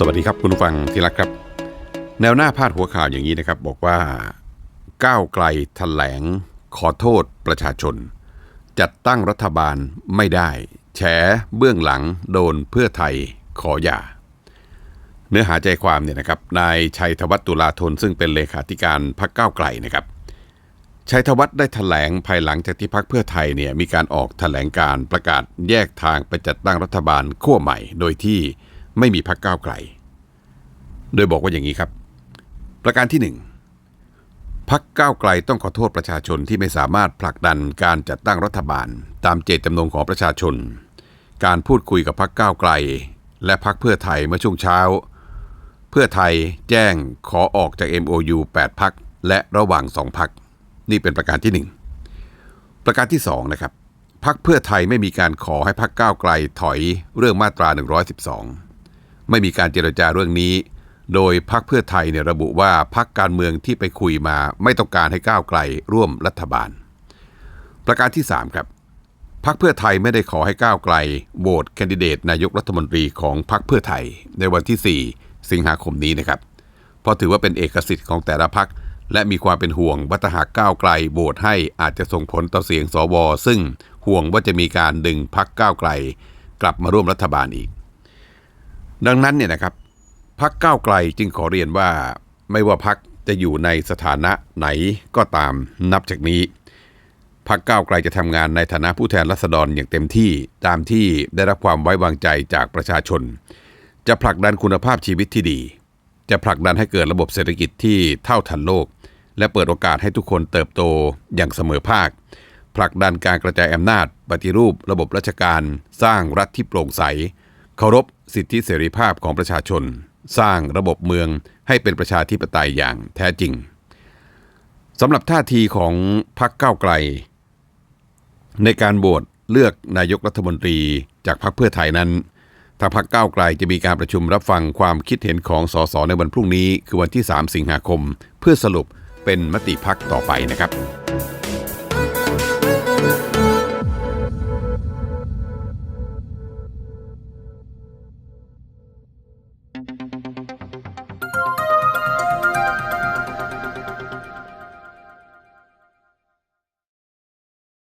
สวัสดีครับคุณผู้ฟังที่รักครับ แนวหน้าพาดหัวข่าวอย่างนี้นะครับ บอกว่าก้าวไกลแถลง ขอโทษประชาชน จัดตั้งรัฐบาลไม่ได้ แฉเบื้องหลังโดนเพื่อไทยขอหย่า เนื้อหาใจความเนี่ยนะครับนายชัยธวัฒน์ตุลาธนซึ่งเป็นเลขาธิการพรรคก้าวไกลนะครับชัยธวัฒน์ได้ถแถลงภายหลังจากที่พรรคเพื่อไทยเนี่ยมีการออกถแถลงการประกาศแยกทางไปจัดตั้งรัฐบาลขั้วใหม่ โดยที่ ไม่มีพรรคก้าวไกล โดยบอกว่าอย่างนี้ครับ ประการที่หนึ่งพักก้าวไกลต้องขอโทษประชาชนที่ไม่สามารถผลักดันการจัดตั้งรัฐบาล ตามเจตจำนงของประชาชน การพูดคุยกับพักก้าวไกล และพักเพื่อไทยเมื่อช่วงเช้า เพื่อไทยแจ้งขอออกจาก MOU 8พักและระหว่าง2พักนี่เป็นประการที่ 1 ประการที่2นะครับพักเพื่อไทยไม่มีการขอให้พักก้าวไกลถอยเรื่องมาตรา 112 ไม่มีการเจรจาเรื่องนี้ โดยพักเพื่อไทยเนี่ยระบุว่าพักการเมืองที่ไปคุยมาไม่ต้องการให้ก้าวไกลร่วมรัฐบาล ประการที่ 3 ครับพักเพื่อไทยไม่ได้ขอให้ก้าวไกลโหวตแคนดิเดตนายกรัฐมนตรีของพักเพื่อไทยในวันที่ 4 สิงหาคมนี้นะครับ เพราะถือว่าเป็นเอกสิทธิ์ของแต่ละพักและมีความเป็นห่วงว่าถ้าหากก้าวไกลโหวตให้อาจจะส่งผลต่อเสียงสวซึ่งห่วงว่าจะมีการดึงพักก้าวไกล กลับมาร่วมรัฐบาลอีก ดังนั้นเนี่ยนะครับพักก้าวไกลจึงขอเรียนว่าไม่ว่าพักจะอยู่ในสถานะไหนก็ตามนับจากนี้พักก้าวไกลจะทำงานในฐานะผู้แทนรัษฎรอย่างเต็มที่ตามที่ได้รับความไว้วางใจจากประชาชน จะผลักดันคุณภาพชีวิตที่ดี จะผลักดันให้เกิดระบบเศรษฐกิจที่เท่าทันโลก และเปิดโอกาสให้ทุกคนเติบโตอย่างเสมอภาค ผลักดันการกระจายอำนาจ ปฏิรูประบบราชการ สร้างรัฐที่โปร่งใส เคารพสิทธิเสรีภาพของประชาชน สร้างระบบเมืองให้เป็นประชาธิปไตยอย่างแท้จริงสำหรับท่าทีของพรรคก้าวไกล ในการโหวตเลือกนายกรัฐมนตรีจากพรรคเพื่อไทยนั้นทางพรรคก้าวไกลจะมีการประชุมรับฟังความคิดเห็นของสสในวันพรุ่งนี้ คือวันที่ 3 สิงหาคม เพื่อสรุปเป็นมติพักต่อไปนะครับ